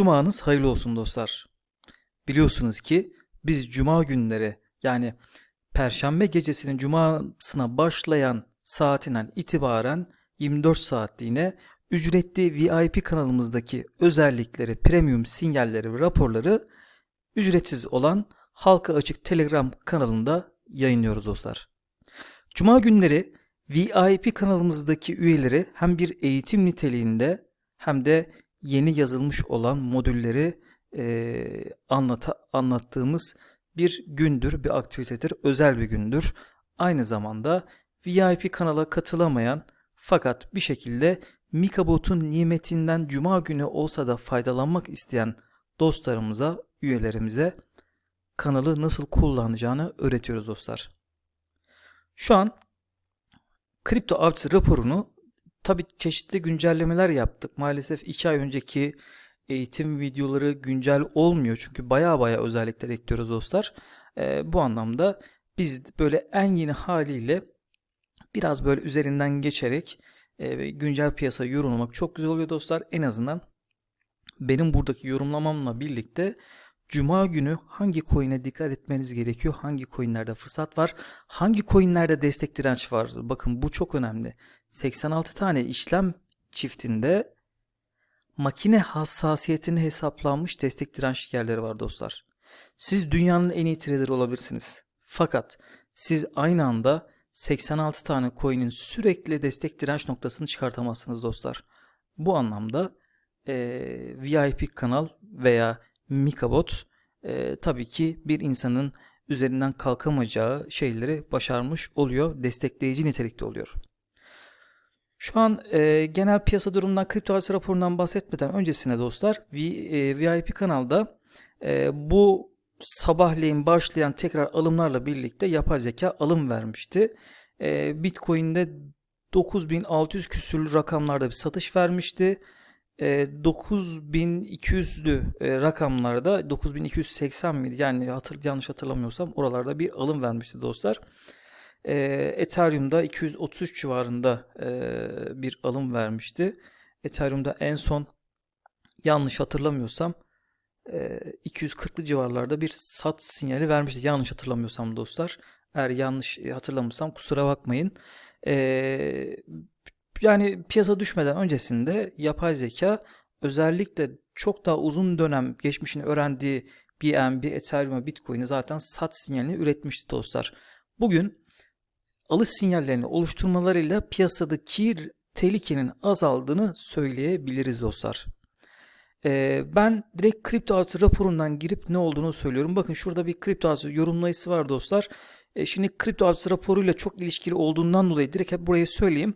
Cumanız hayırlı olsun dostlar. Biliyorsunuz ki biz cuma günleri yani perşembe gecesinin cumasına başlayan saatinden itibaren 24 saatliğine ücretli VIP kanalımızdaki özellikleri, premium sinyalleri ve raporları ücretsiz olan halka açık Telegram kanalında yayınlıyoruz dostlar. Cuma günleri VIP kanalımızdaki üyeleri hem bir eğitim niteliğinde hem de yeni yazılmış olan modülleri e, anlata, anlattığımız bir gündür, bir aktivitedir, özel bir gündür. Aynı zamanda VIP kanala katılamayan fakat bir şekilde Mikabot'un nimetinden cuma günü olsa da faydalanmak isteyen dostlarımıza, üyelerimize kanalı nasıl kullanacağını öğretiyoruz dostlar. Şu an kripto avcısı raporunu tabi çeşitli güncellemeler yaptık. Maalesef 2 ay önceki eğitim videoları güncel olmuyor. Çünkü baya baya özellikler ekliyoruz dostlar. E, bu anlamda biz böyle en yeni haliyle biraz böyle üzerinden geçerek e, güncel piyasa yorumlamak çok güzel oluyor dostlar. En azından benim buradaki yorumlamamla birlikte Cuma günü hangi coin'e dikkat etmeniz gerekiyor? Hangi coin'lerde fırsat var? Hangi coin'lerde destek direnç var? Bakın bu çok önemli. 86 tane işlem çiftinde makine hassasiyetini hesaplanmış destek direnç yerleri var dostlar. Siz dünyanın en iyi traderı olabilirsiniz. Fakat siz aynı anda 86 tane coin'in sürekli destek direnç noktasını çıkartamazsınız dostlar. Bu anlamda e, VIP kanal veya Mikabot e, tabii ki bir insanın üzerinden kalkamayacağı şeyleri başarmış oluyor. Destekleyici nitelikte oluyor. Şu an e, genel piyasa durumundan kripto arsa raporundan bahsetmeden öncesine dostlar v, e, VIP kanalda e, bu sabahleyin başlayan tekrar alımlarla birlikte yapay zeka alım vermişti. E, Bitcoin'de 9600 küsürlü rakamlarda bir satış vermişti. 9200'lü e, e, rakamlarda 9280 miydi yani hatır, yanlış hatırlamıyorsam oralarda bir alım vermişti dostlar. E, Ethereum'da 233 civarında bir alım vermişti. Ethereum'da en son yanlış hatırlamıyorsam 240'lı civarlarda bir sat sinyali vermişti. Yanlış hatırlamıyorsam dostlar. Eğer yanlış hatırlamıyorsam kusura bakmayın. Ee, yani piyasa düşmeden öncesinde yapay zeka özellikle çok daha uzun dönem geçmişini öğrendiği BNB, Ethereum, Bitcoin'i zaten sat sinyalini üretmişti dostlar. Bugün alış sinyallerini oluşturmalarıyla piyasadaki tehlikenin azaldığını söyleyebiliriz dostlar. Ee, ben direkt kripto artı raporundan girip ne olduğunu söylüyorum. Bakın şurada bir kripto artı yorumlayısı var dostlar. Ee, şimdi kripto artı raporuyla çok ilişkili olduğundan dolayı direkt hep burayı söyleyeyim.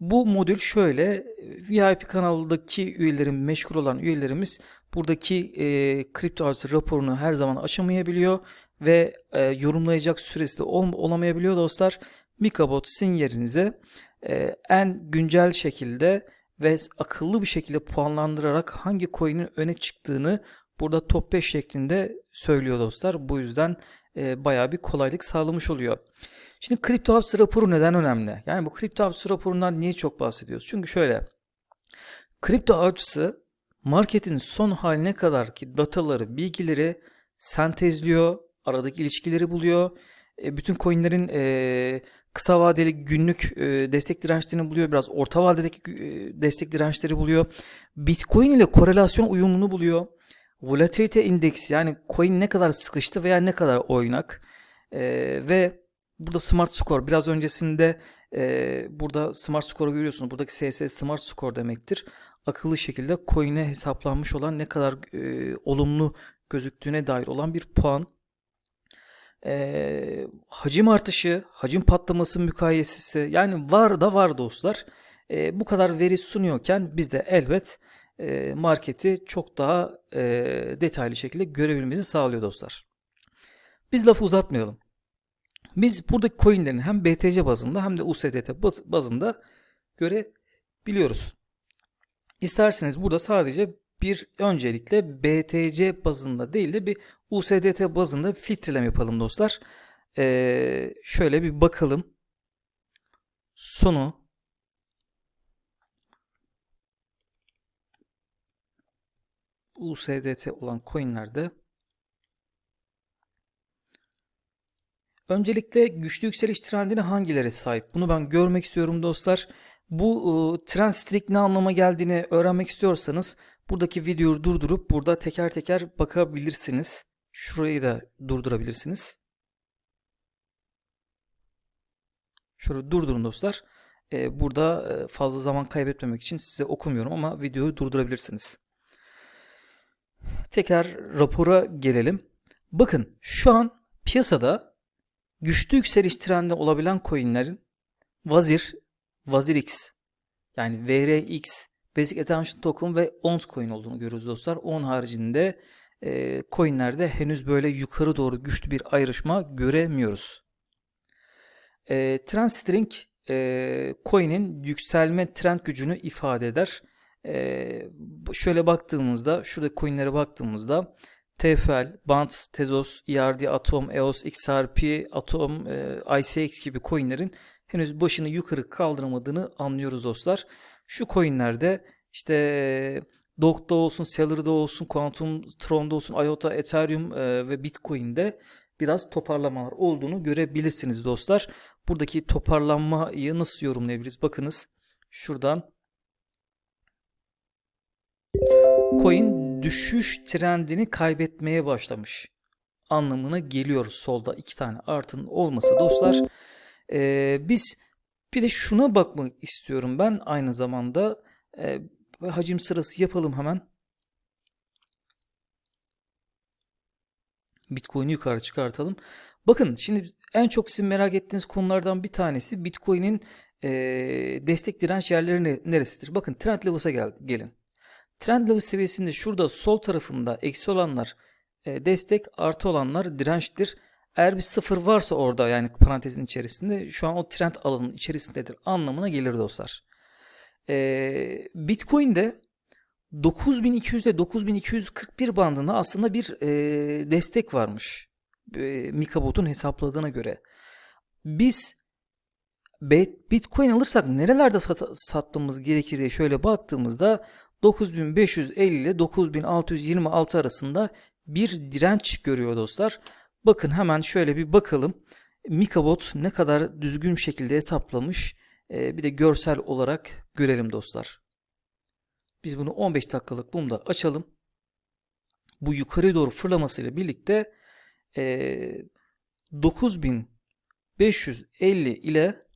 Bu modül şöyle VIP kanaldaki üyelerin meşgul olan üyelerimiz buradaki e, kripto artı raporunu her zaman açamayabiliyor ve e, yorumlayacak süresi de ol, olamayabiliyor dostlar. Mikabot sizin yerinize e, en güncel şekilde ve akıllı bir şekilde puanlandırarak hangi coin'in öne çıktığını burada top 5 şeklinde söylüyor dostlar. Bu yüzden e, bayağı bir kolaylık sağlamış oluyor. Şimdi kripto hapsi raporu neden önemli? Yani bu kripto hapsi raporundan niye çok bahsediyoruz? Çünkü şöyle. Kripto avcısı marketin son haline kadar ki dataları, bilgileri sentezliyor, aradaki ilişkileri buluyor. E, bütün coinlerin e, kısa vadeli günlük e, destek dirençlerini buluyor. Biraz orta vadedeki e, destek dirençleri buluyor. Bitcoin ile korelasyon uyumunu buluyor. Volatilite indeksi yani coin ne kadar sıkıştı veya ne kadar oynak. E, ve Burada Smart Score biraz öncesinde e, burada Smart Score'u görüyorsunuz. Buradaki SS Smart Score demektir. Akıllı şekilde coin'e hesaplanmış olan ne kadar e, olumlu gözüktüğüne dair olan bir puan. E, hacim artışı, hacim patlaması mukayesesi yani var da var dostlar. E, bu kadar veri sunuyorken biz de elbet e, marketi çok daha e, detaylı şekilde görebilmemizi sağlıyor dostlar. Biz lafı uzatmayalım. Biz buradaki coinlerin hem BTC bazında hem de USDT bazında görebiliyoruz. İsterseniz burada sadece bir öncelikle BTC bazında değil de bir USDT bazında filtreleme yapalım dostlar. Ee, şöyle bir bakalım. Sonu USDT olan coinlerde öncelikle güçlü yükseliş trendine hangileri sahip? Bunu ben görmek istiyorum dostlar. Bu e, trend streak ne anlama geldiğini öğrenmek istiyorsanız buradaki videoyu durdurup burada teker teker bakabilirsiniz. Şurayı da durdurabilirsiniz. Şöyle durdurun dostlar. Ee, burada e, fazla zaman kaybetmemek için size okumuyorum ama videoyu durdurabilirsiniz. Tekrar rapora gelelim. Bakın şu an piyasada güçlü yükseliş trendi olabilen coinlerin Vazir, VazirX yani VRX, Basic Attention Token ve ONT coin olduğunu görüyoruz dostlar. On haricinde e, coinlerde henüz böyle yukarı doğru güçlü bir ayrışma göremiyoruz. E, trend string e, coin'in yükselme trend gücünü ifade eder. E, şöyle baktığımızda, şurada coin'lere baktığımızda TFL, Band, Tezos, ERD, Atom, EOS, XRP, Atom, e, ICX gibi coin'lerin henüz başını yukarı kaldıramadığını anlıyoruz dostlar. Şu coin'lerde işte Dog'da olsun, Cellar'da olsun, Quantum, Tron'da olsun, IOTA, Ethereum e, ve Bitcoin'de biraz toparlamalar olduğunu görebilirsiniz dostlar. Buradaki toparlanmayı nasıl yorumlayabiliriz? Bakınız şuradan coin düşüş trendini kaybetmeye başlamış anlamına geliyor solda iki tane artın olması dostlar. Ee, biz bir de şuna bakmak istiyorum ben aynı zamanda e, hacim sırası yapalım hemen. Bitcoin'i yukarı çıkartalım. Bakın şimdi en çok sizin merak ettiğiniz konulardan bir tanesi Bitcoin'in e, destek direnç yerleri ne, neresidir? Bakın trend levels'a gel, gelin. Trend level seviyesinde şurada sol tarafında eksi olanlar e, destek artı olanlar dirençtir. Eğer bir sıfır varsa orada yani parantezin içerisinde şu an o trend alanının içerisindedir anlamına gelir dostlar. E, Bitcoin'de 9200 ile 9241 bandında aslında bir e, destek varmış. E, Mikabot'un hesapladığına göre. Biz Bitcoin alırsak nerelerde sat satmamız gerekir diye şöyle baktığımızda 9550 ile 9626 arasında bir direnç görüyor dostlar. Bakın hemen şöyle bir bakalım. Mikabot ne kadar düzgün şekilde hesaplamış. Ee, bir de görsel olarak görelim dostlar. Biz bunu 15 dakikalık bumda açalım. Bu yukarı doğru fırlamasıyla birlikte e, 9550 ile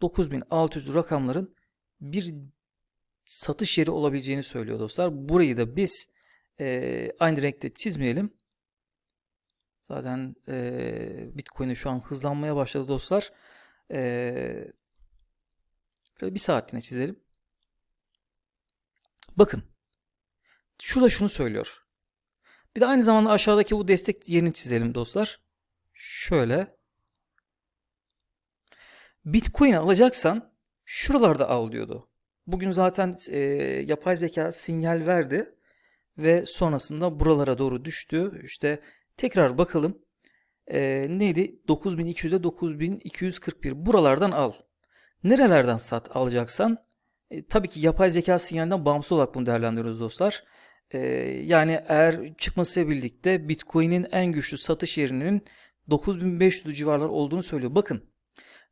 9600 rakamların bir satış yeri olabileceğini söylüyor dostlar. Burayı da biz e, aynı renkte çizmeyelim. Zaten e, Bitcoin'e şu an hızlanmaya başladı dostlar. E, şöyle bir saatliğine çizelim. Bakın. Şurada şunu söylüyor. Bir de aynı zamanda aşağıdaki bu destek yerini çizelim dostlar. Şöyle. Bitcoin alacaksan şuralarda al diyordu. Bugün zaten e, yapay zeka sinyal verdi ve sonrasında buralara doğru düştü. İşte tekrar bakalım. E, neydi? 9200'e 9241 buralardan al. Nerelerden sat alacaksan e, tabii ki yapay zeka sinyalinden bağımsız olarak bunu değerlendiriyoruz dostlar. E, yani eğer çıkmasıyla birlikte Bitcoin'in en güçlü satış yerinin 9500 civarlar olduğunu söylüyor. Bakın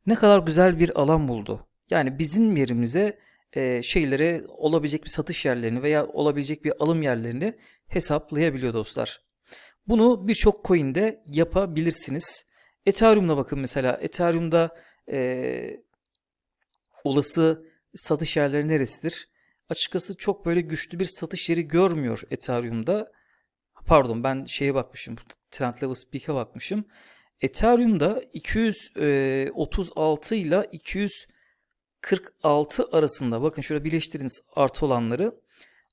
ne kadar güzel bir alan buldu. Yani bizim yerimize e, şeyleri olabilecek bir satış yerlerini veya olabilecek bir alım yerlerini hesaplayabiliyor dostlar. Bunu birçok coin'de yapabilirsiniz. Ethereum'da bakın mesela Ethereum'da e, olası satış yerleri neresidir? Açıkçası çok böyle güçlü bir satış yeri görmüyor Ethereum'da. Pardon ben şeye bakmışım. Trend Levels Peak'e bakmışım. Ethereum'da 236 ile 246 arasında bakın şöyle birleştiriniz artı olanları.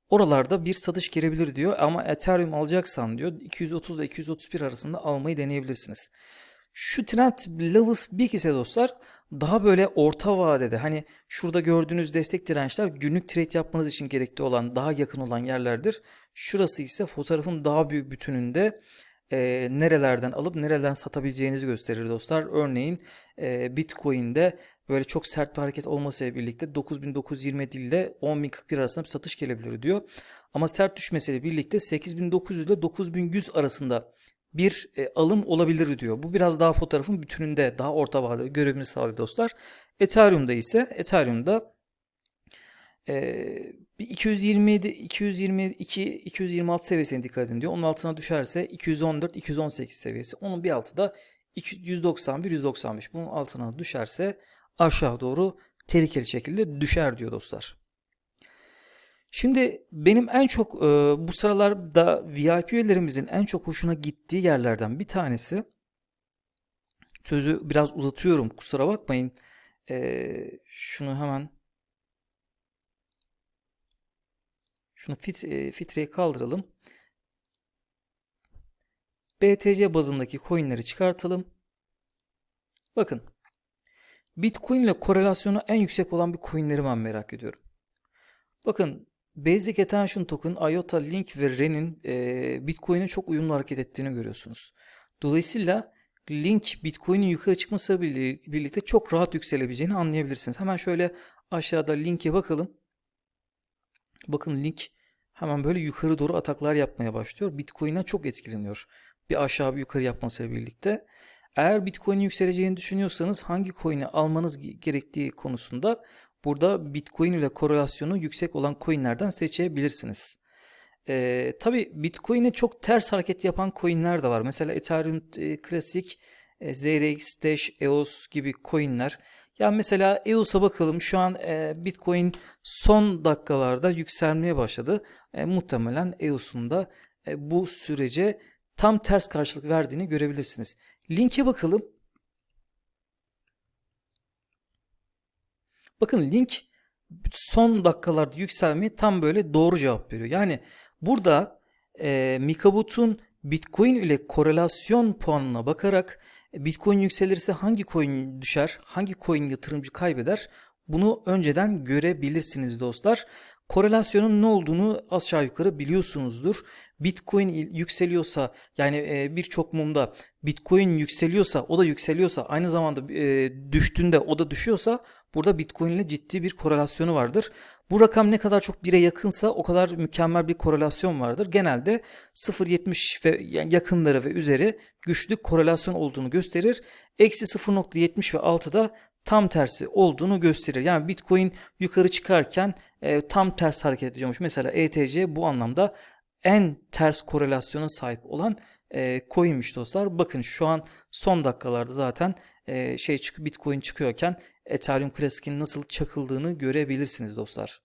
Oralarda bir satış gelebilir diyor ama Ethereum alacaksan diyor 230 ile 231 arasında almayı deneyebilirsiniz. Şu trend levels bir ise dostlar daha böyle orta vadede hani şurada gördüğünüz destek dirençler günlük trade yapmanız için gerekli olan daha yakın olan yerlerdir. Şurası ise fotoğrafın daha büyük bütününde e, nerelerden alıp nerelerden satabileceğinizi gösterir dostlar. Örneğin e, Bitcoin'de böyle çok sert bir hareket olmasıyla birlikte 9920 ile 10041 arasında bir satış gelebilir diyor. Ama sert düşmesiyle birlikte 8900 ile 9100 arasında bir e, alım olabilir diyor. Bu biraz daha fotoğrafın bütününde daha orta vadede görevini sağlıyor dostlar. Ethereum'da ise Ethereum'da e, bir 227, 222, 226 seviyesine dikkat edin diyor. Onun altına düşerse 214, 218 seviyesi. Onun bir altı da 191, 195. Bunun altına düşerse aşağı doğru tehlikeli şekilde düşer diyor dostlar. Şimdi benim en çok e, bu sıralarda VIP üyelerimizin en çok hoşuna gittiği yerlerden bir tanesi sözü biraz uzatıyorum kusura bakmayın. E, şunu hemen şunu fit, e, filtreyi kaldıralım. BTC bazındaki coinleri çıkartalım. Bakın Bitcoin ile korelasyonu en yüksek olan bir coinleri ben merak ediyorum. Bakın Basic Attention Token, IOTA, Link ve Ren'in e, Bitcoin'e çok uyumlu hareket ettiğini görüyorsunuz. Dolayısıyla Link Bitcoin'in yukarı çıkması birlikte çok rahat yükselebileceğini anlayabilirsiniz. Hemen şöyle aşağıda Link'e bakalım. Bakın Link hemen böyle yukarı doğru ataklar yapmaya başlıyor. Bitcoin'den çok etkileniyor. Bir aşağı bir yukarı yapmasıyla birlikte. Eğer Bitcoin'in yükseleceğini düşünüyorsanız hangi coin'i almanız gerektiği konusunda burada Bitcoin ile korelasyonu yüksek olan coinlerden seçebilirsiniz. Ee, Tabi Bitcoin'e çok ters hareket yapan coinler de var. Mesela Ethereum e, Klasik, e, ZRX, Dash, EOS gibi coinler. Ya mesela EOS'a bakalım şu an e, Bitcoin son dakikalarda yükselmeye başladı. E, muhtemelen EOS'un da e, bu sürece tam ters karşılık verdiğini görebilirsiniz. Linke bakalım. Bakın link son dakikalarda yükselmeye tam böyle doğru cevap veriyor. Yani burada e, Mikabut'un Bitcoin ile korelasyon puanına bakarak Bitcoin yükselirse hangi coin düşer, hangi coin yatırımcı kaybeder bunu önceden görebilirsiniz dostlar. Korelasyonun ne olduğunu aşağı yukarı biliyorsunuzdur. Bitcoin yükseliyorsa yani birçok mumda Bitcoin yükseliyorsa o da yükseliyorsa aynı zamanda düştüğünde o da düşüyorsa burada Bitcoin ile ciddi bir korelasyonu vardır. Bu rakam ne kadar çok 1'e yakınsa o kadar mükemmel bir korelasyon vardır. Genelde 0.70 ve yakınları ve üzeri güçlü korelasyon olduğunu gösterir. Eksi 0.70 ve altıda tam tersi olduğunu gösterir. Yani Bitcoin yukarı çıkarken e, tam ters hareket ediyormuş. Mesela ETC bu anlamda en ters korelasyona sahip olan e, coinmiş dostlar. Bakın şu an son dakikalarda zaten e, şey çık Bitcoin çıkıyorken Ethereum Classic'in nasıl çakıldığını görebilirsiniz dostlar.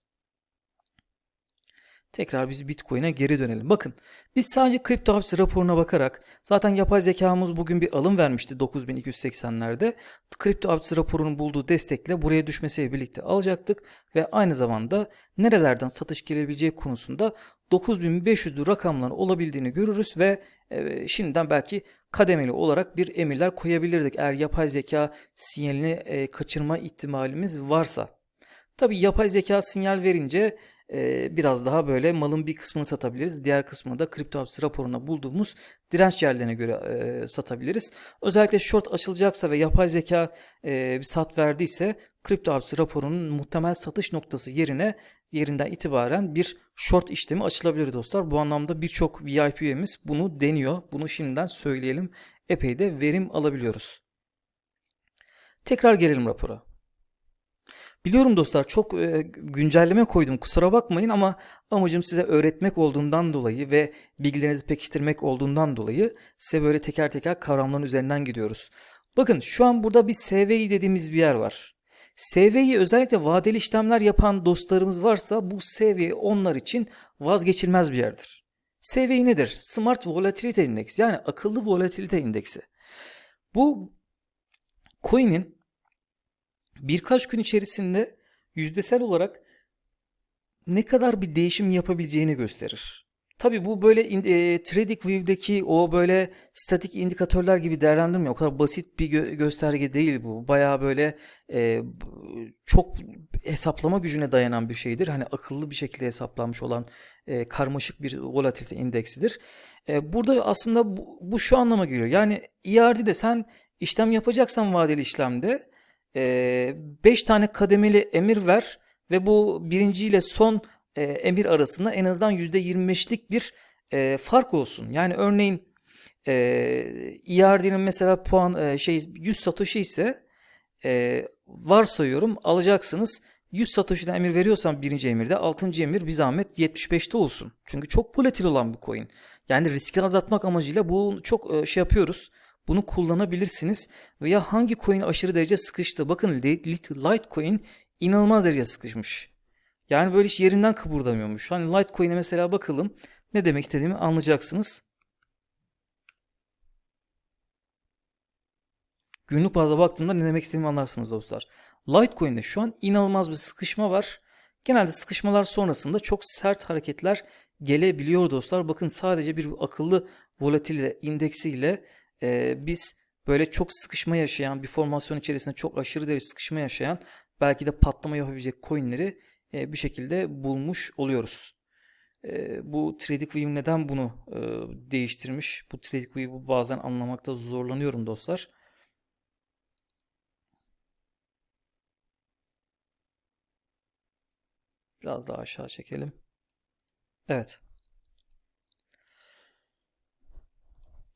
Tekrar biz Bitcoin'e geri dönelim. Bakın biz sadece kripto hapsi raporuna bakarak zaten yapay zekamız bugün bir alım vermişti 9280'lerde. Kripto hapsi raporunun bulduğu destekle buraya düşmesiyle birlikte alacaktık ve aynı zamanda nerelerden satış gelebileceği konusunda 9500'lü rakamların olabildiğini görürüz ve e, şimdiden belki kademeli olarak bir emirler koyabilirdik eğer yapay zeka sinyalini e, kaçırma ihtimalimiz varsa. Tabi yapay zeka sinyal verince biraz daha böyle malın bir kısmını satabiliriz. Diğer kısmını da kripto hapsi raporuna bulduğumuz direnç yerlerine göre satabiliriz. Özellikle short açılacaksa ve yapay zeka bir sat verdiyse kripto hapsi raporunun muhtemel satış noktası yerine yerinden itibaren bir short işlemi açılabilir dostlar. Bu anlamda birçok VIP üyemiz bunu deniyor. Bunu şimdiden söyleyelim. Epey de verim alabiliyoruz. Tekrar gelelim rapora. Biliyorum dostlar çok e, güncelleme koydum kusura bakmayın ama amacım size öğretmek olduğundan dolayı ve bilgilerinizi pekiştirmek olduğundan dolayı size böyle teker teker kavramların üzerinden gidiyoruz. Bakın şu an burada bir SVI dediğimiz bir yer var. SVI özellikle vadeli işlemler yapan dostlarımız varsa bu SVI onlar için vazgeçilmez bir yerdir. SVI nedir? Smart Volatility Index yani akıllı volatilite indeksi. Bu coin'in birkaç gün içerisinde yüzdesel olarak ne kadar bir değişim yapabileceğini gösterir. Tabi bu böyle e, Trading View'deki o böyle statik indikatörler gibi değerlendirmiyor. O kadar basit bir gö- gösterge değil bu. Baya böyle e, çok hesaplama gücüne dayanan bir şeydir. Hani akıllı bir şekilde hesaplanmış olan e, karmaşık bir volatilite indeksidir. E, burada aslında bu, bu şu anlama geliyor. Yani ERD'de sen işlem yapacaksan vadeli işlemde 5 tane kademeli emir ver ve bu birinci ile son e, emir arasında en azından %25'lik bir e, fark olsun. Yani örneğin e, ERD'nin mesela puan e, şey 100 satoshi ise e, varsayıyorum alacaksınız. 100 Satoshi'den emir veriyorsam birinci emirde, altıncı emir bir zahmet 75'te olsun. Çünkü çok volatil olan bir coin. Yani riski azaltmak amacıyla bu çok e, şey yapıyoruz. Bunu kullanabilirsiniz. Veya hangi coin aşırı derece sıkıştı. Bakın Litecoin inanılmaz derece sıkışmış. Yani böyle hiç yerinden kıpırdamıyormuş. Hani Litecoin'e mesela bakalım. Ne demek istediğimi anlayacaksınız. Günlük bazda baktığımda ne demek istediğimi anlarsınız dostlar. Litecoin'de şu an inanılmaz bir sıkışma var. Genelde sıkışmalar sonrasında çok sert hareketler gelebiliyor dostlar. Bakın sadece bir akıllı volatilite indeksiyle e, biz böyle çok sıkışma yaşayan bir formasyon içerisinde çok aşırı derece sıkışma yaşayan belki de patlama yapabilecek coinleri e, bir şekilde bulmuş oluyoruz. E, bu TradingView neden bunu e, değiştirmiş? Bu TradingView'u bazen anlamakta zorlanıyorum dostlar. Biraz daha aşağı çekelim. Evet.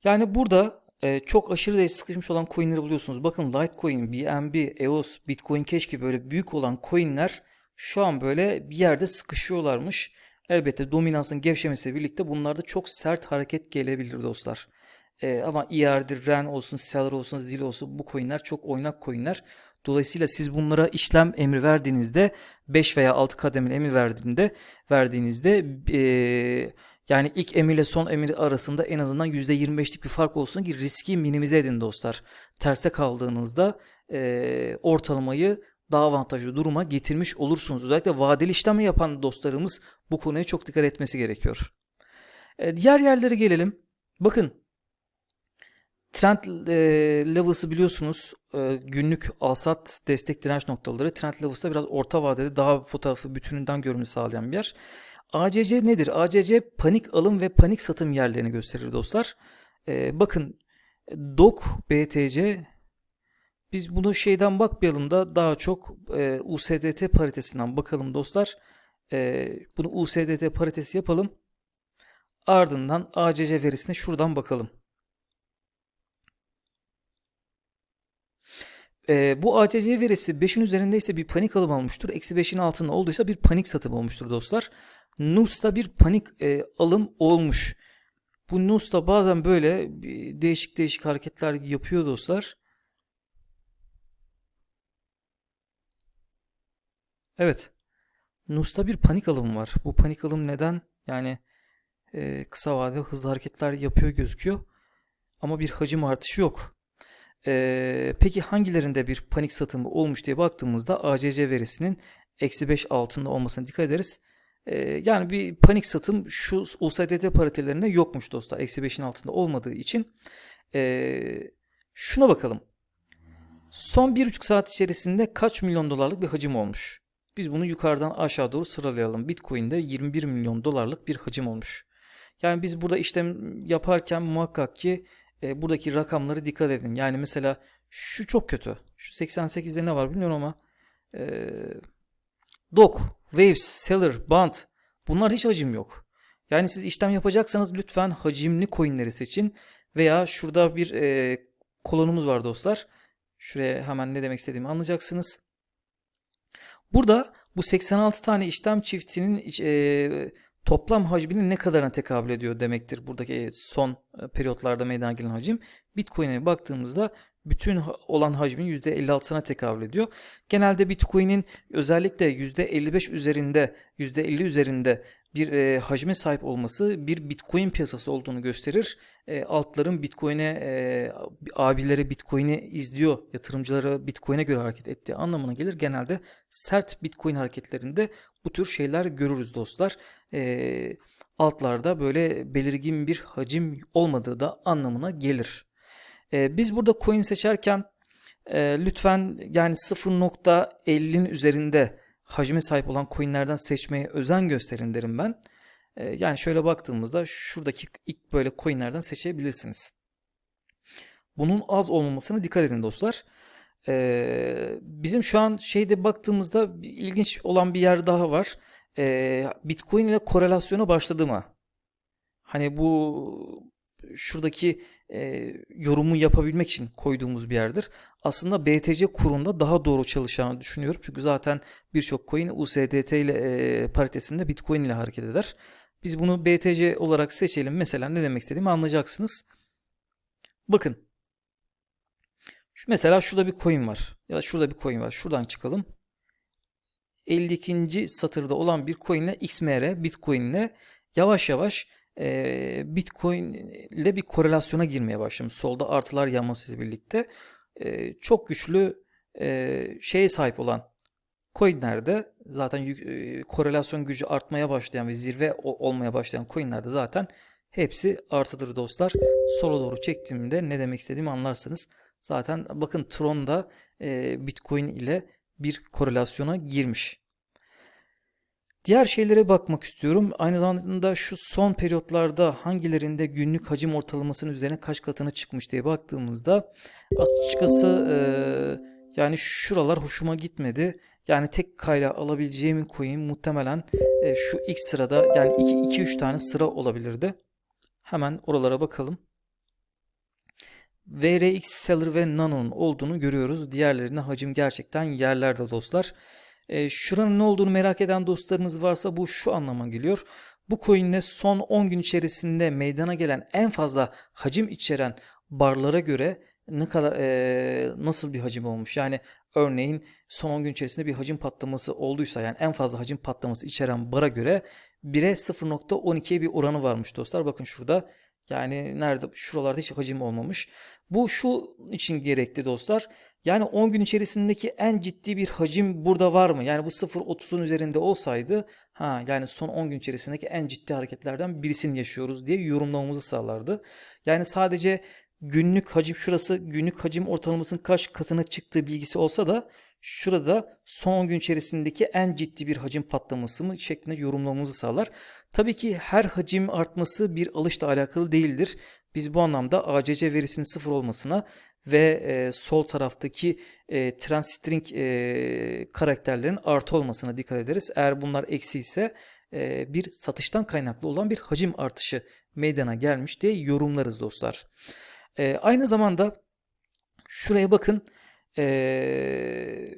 Yani burada e, çok aşırı derece sıkışmış olan coinleri buluyorsunuz. Bakın Litecoin, BNB, EOS, Bitcoin Cash gibi böyle büyük olan coinler şu an böyle bir yerde sıkışıyorlarmış. Elbette dominansın gevşemesiyle birlikte bunlarda çok sert hareket gelebilir dostlar. E, ama ER'dir, REN olsun, Stellar olsun, ZIL olsun bu coinler çok oynak coinler. Dolayısıyla siz bunlara işlem emri verdiğinizde 5 veya 6 kademeli emir verdiğinde verdiğinizde e, yani ilk emir ile son emir arasında en azından %25'lik bir fark olsun ki riski minimize edin dostlar. Terste kaldığınızda e, ortalamayı daha avantajlı duruma getirmiş olursunuz. Özellikle vadeli işlem yapan dostlarımız bu konuya çok dikkat etmesi gerekiyor. E, diğer yerlere gelelim. Bakın Trend e, levels'ı biliyorsunuz e, günlük alsat destek direnç noktaları. Trend levels'da biraz orta vadede daha fotoğrafı bütününden görünümü sağlayan bir yer. ACC nedir? ACC panik alım ve panik satım yerlerini gösterir dostlar. E, bakın DOK BTC biz bunu şeyden bakmayalım da daha çok e, USDT paritesinden bakalım dostlar. E, bunu USDT paritesi yapalım. Ardından ACC verisine şuradan bakalım. E, bu ACC verisi 5'in üzerindeyse bir panik alım olmuştur. Eksi 5'in altında olduysa bir panik satım olmuştur dostlar. NUS'ta bir panik e, alım olmuş. Bu NUS'ta bazen böyle değişik değişik hareketler yapıyor dostlar. Evet. NUS'ta bir panik alım var. Bu panik alım neden? Yani e, kısa vadede hızlı hareketler yapıyor gözüküyor. Ama bir hacim artışı yok. Ee, peki hangilerinde bir panik satımı olmuş diye baktığımızda ACC verisinin eksi 5 altında olmasına dikkat ederiz. Ee, yani bir panik satım şu USDT paritelerinde yokmuş dostlar. Eksi 5'in altında olmadığı için. Ee, şuna bakalım. Son 1,5 saat içerisinde kaç milyon dolarlık bir hacim olmuş? Biz bunu yukarıdan aşağı doğru sıralayalım. Bitcoin'de 21 milyon dolarlık bir hacim olmuş. Yani biz burada işlem yaparken muhakkak ki e, buradaki rakamları dikkat edin. Yani mesela şu çok kötü. Şu 88'de ne var bilmiyorum ama e, Dok, Waves, Seller, Band bunlar hiç hacim yok. Yani siz işlem yapacaksanız lütfen hacimli coinleri seçin. Veya şurada bir e, kolonumuz var dostlar. Şuraya hemen ne demek istediğimi anlayacaksınız. Burada bu 86 tane işlem çiftinin e, toplam hacminin ne kadarına tekabül ediyor demektir buradaki son e, periyotlarda meydana gelen hacim. Bitcoin'e baktığımızda bütün olan hacmin %56'sına tekabül ediyor. Genelde Bitcoin'in özellikle %55 üzerinde, %50 üzerinde bir e, hacme sahip olması bir Bitcoin piyasası olduğunu gösterir. E, altların Bitcoin'e, e, abileri Bitcoin'i izliyor, yatırımcılara Bitcoin'e göre hareket ettiği anlamına gelir. Genelde sert Bitcoin hareketlerinde bu tür şeyler görürüz dostlar. E, altlarda böyle belirgin bir hacim olmadığı da anlamına gelir. E, biz burada coin seçerken e, lütfen yani 0.50'nin üzerinde hacme sahip olan coinlerden seçmeye özen gösterin derim ben. E, yani şöyle baktığımızda şuradaki ilk böyle coinlerden seçebilirsiniz. Bunun az olmamasına dikkat edin dostlar. Ee, bizim şu an şeyde baktığımızda ilginç olan bir yer daha var. Ee, Bitcoin ile korelasyona başladı mı? Hani bu şuradaki e, yorumu yapabilmek için koyduğumuz bir yerdir. Aslında BTC kurunda daha doğru çalışacağını düşünüyorum. Çünkü zaten birçok coin USDT ile e, paritesinde Bitcoin ile hareket eder. Biz bunu BTC olarak seçelim. Mesela ne demek istediğimi anlayacaksınız. Bakın. Şu mesela şurada bir coin var. Ya da şurada bir coin var. Şuradan çıkalım. 52. satırda olan bir coin ile XMR Bitcoin ile yavaş yavaş e, Bitcoin ile bir korelasyona girmeye başlamış. Solda artılar yanmasıyla birlikte e, çok güçlü e, şeye sahip olan coinlerde zaten e, korelasyon gücü artmaya başlayan ve zirve olmaya başlayan coinlerde zaten hepsi artıdır dostlar. Sola doğru çektiğimde ne demek istediğimi anlarsınız. Zaten bakın Tron da e, Bitcoin ile bir korelasyona girmiş. Diğer şeylere bakmak istiyorum. Aynı zamanda şu son periyotlarda hangilerinde günlük hacim ortalamasının üzerine kaç katına çıkmış diye baktığımızda açıkçası e, yani şuralar hoşuma gitmedi. Yani tek kayla alabileceğim coin muhtemelen e, şu ilk sırada yani 2-3 tane sıra olabilirdi. Hemen oralara bakalım. VRX Seller ve Nano'nun olduğunu görüyoruz. Diğerlerine hacim gerçekten yerlerde dostlar. E, şuranın ne olduğunu merak eden dostlarınız varsa bu şu anlama geliyor. Bu coin'le son 10 gün içerisinde meydana gelen en fazla hacim içeren barlara göre ne kadar e, nasıl bir hacim olmuş? Yani örneğin son 10 gün içerisinde bir hacim patlaması olduysa yani en fazla hacim patlaması içeren bara göre 1'e 0.12'ye bir oranı varmış dostlar. Bakın şurada yani nerede şuralarda hiç hacim olmamış. Bu şu için gerekli dostlar. Yani 10 gün içerisindeki en ciddi bir hacim burada var mı? Yani bu 0.30'un üzerinde olsaydı ha yani son 10 gün içerisindeki en ciddi hareketlerden birisini yaşıyoruz diye yorumlamamızı sağlardı. Yani sadece günlük hacim şurası günlük hacim ortalamasının kaç katına çıktığı bilgisi olsa da şurada son 10 gün içerisindeki en ciddi bir hacim patlaması mı şeklinde yorumlamamızı sağlar. Tabii ki her hacim artması bir alışla alakalı değildir. Biz bu anlamda ACC verisinin sıfır olmasına ve e, sol taraftaki e, transstring e, karakterlerin artı olmasına dikkat ederiz. Eğer bunlar eksi ise e, bir satıştan kaynaklı olan bir hacim artışı meydana gelmiş diye yorumlarız dostlar. E, aynı zamanda şuraya bakın. E,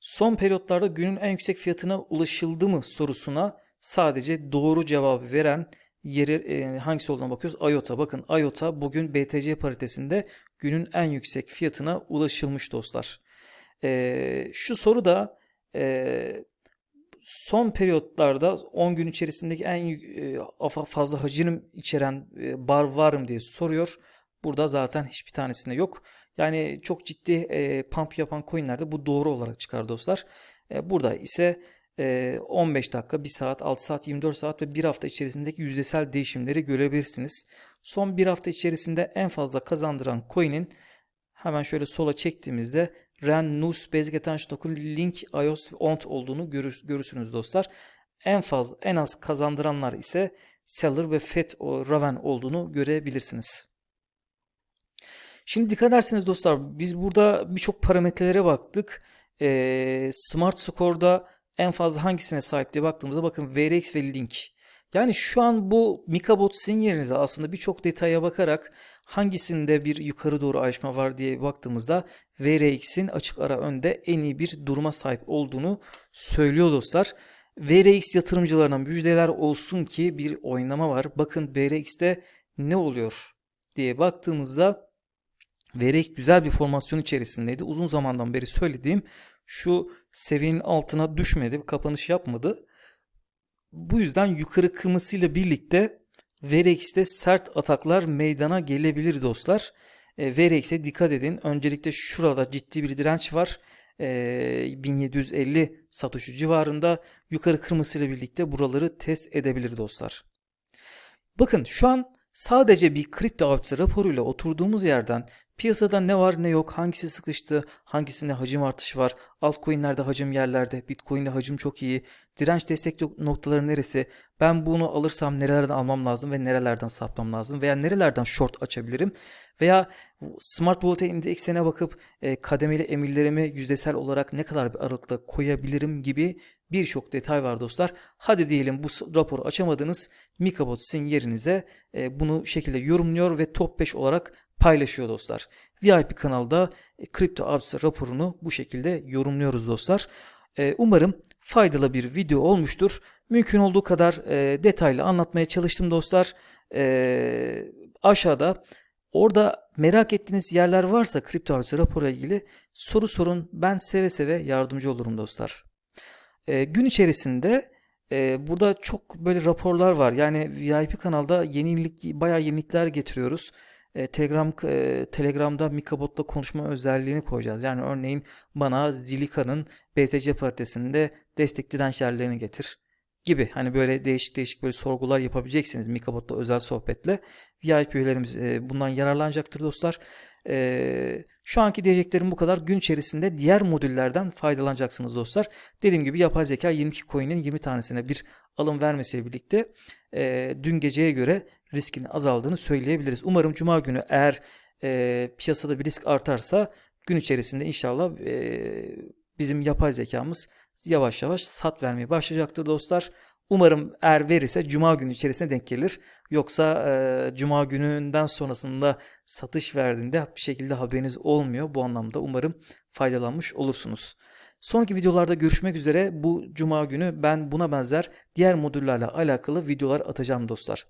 son periyotlarda günün en yüksek fiyatına ulaşıldı mı sorusuna sadece doğru cevabı veren yeri e, hangisi olduğuna bakıyoruz. IOTA. Bakın IOTA bugün BTC paritesinde günün en yüksek fiyatına ulaşılmış dostlar. E, şu soru da e, son periyotlarda 10 gün içerisindeki en e, fazla hacim içeren e, bar var mı diye soruyor. Burada zaten hiçbir tanesinde yok. Yani çok ciddi e, pump yapan coinlerde bu doğru olarak çıkar dostlar. E, burada ise 15 dakika, 1 saat, 6 saat, 24 saat ve 1 hafta içerisindeki yüzdesel değişimleri görebilirsiniz. Son 1 hafta içerisinde en fazla kazandıran coin'in hemen şöyle sola çektiğimizde Ren, Nus, Basic Attention Token, Link, iOS ONT olduğunu görür, görürsünüz dostlar. En fazla, en az kazandıranlar ise Seller ve FED Raven olduğunu görebilirsiniz. Şimdi dikkat ederseniz dostlar biz burada birçok parametrelere baktık. E, Smart Score'da en fazla hangisine sahip diye baktığımızda bakın VRX ve Link. Yani şu an bu Mikabot sizin yerinize aslında birçok detaya bakarak hangisinde bir yukarı doğru ayrışma var diye baktığımızda VRX'in açık ara önde en iyi bir duruma sahip olduğunu söylüyor dostlar. VRX yatırımcılarına müjdeler olsun ki bir oynama var. Bakın VRX'te ne oluyor diye baktığımızda VRX güzel bir formasyon içerisindeydi. Uzun zamandan beri söylediğim şu seviyenin altına düşmedi, kapanış yapmadı. Bu yüzden yukarı kırmasıyla birlikte VRX'te sert ataklar meydana gelebilir dostlar. E, VRX'e dikkat edin. Öncelikle şurada ciddi bir direnç var. E, 1750 Satoshi civarında yukarı kırmasıyla birlikte buraları test edebilir dostlar. Bakın şu an sadece bir kripto avcısı raporuyla oturduğumuz yerden piyasada ne var ne yok, hangisi sıkıştı, hangisinde hacim artışı var, altcoin'lerde hacim yerlerde, Bitcoin'de hacim çok iyi, direnç destek nok- noktaları neresi, ben bunu alırsam nerelerden almam lazım ve nerelerden satmam lazım veya nerelerden short açabilirim veya Smart Volatility indeksine bakıp e, kademeli emirlerimi yüzdesel olarak ne kadar bir aralıkta koyabilirim gibi birçok detay var dostlar. Hadi diyelim bu raporu açamadınız. Mikabot sizin yerinize e, bunu şekilde yorumluyor ve top 5 olarak paylaşıyor dostlar. VIP kanalda e, Kripto Abs raporunu bu şekilde yorumluyoruz dostlar. E, umarım faydalı bir video olmuştur. Mümkün olduğu kadar e, detaylı anlatmaya çalıştım dostlar. Aşağıda orada merak ettiğiniz yerler varsa Kripto Abs raporuyla ilgili soru sorun. Ben seve seve yardımcı olurum dostlar. Gün içerisinde burada çok böyle raporlar var. Yani VIP kanalda yenilik bayağı yenilikler getiriyoruz. E, Telegram e, Telegram'da Mikabot'la konuşma özelliğini koyacağız. Yani örneğin bana Zilika'nın BTC paritesinde destek direnç yerlerini getir gibi. Hani böyle değişik değişik böyle sorgular yapabileceksiniz Mikabot'la özel sohbetle. VIP üyelerimiz e, bundan yararlanacaktır dostlar. E, şu anki diyeceklerim bu kadar. Gün içerisinde diğer modüllerden faydalanacaksınız dostlar. Dediğim gibi yapay zeka 22 coin'in 20 tanesine bir alım vermesiyle birlikte e, dün geceye göre riskin azaldığını söyleyebiliriz. Umarım cuma günü eğer piyasada bir risk artarsa gün içerisinde inşallah bizim yapay zekamız yavaş yavaş sat vermeye başlayacaktır dostlar. Umarım eğer verirse cuma günü içerisine denk gelir. Yoksa e, cuma gününden sonrasında satış verdiğinde bir şekilde haberiniz olmuyor. Bu anlamda umarım faydalanmış olursunuz. Sonraki videolarda görüşmek üzere. Bu cuma günü ben buna benzer diğer modüllerle alakalı videolar atacağım dostlar.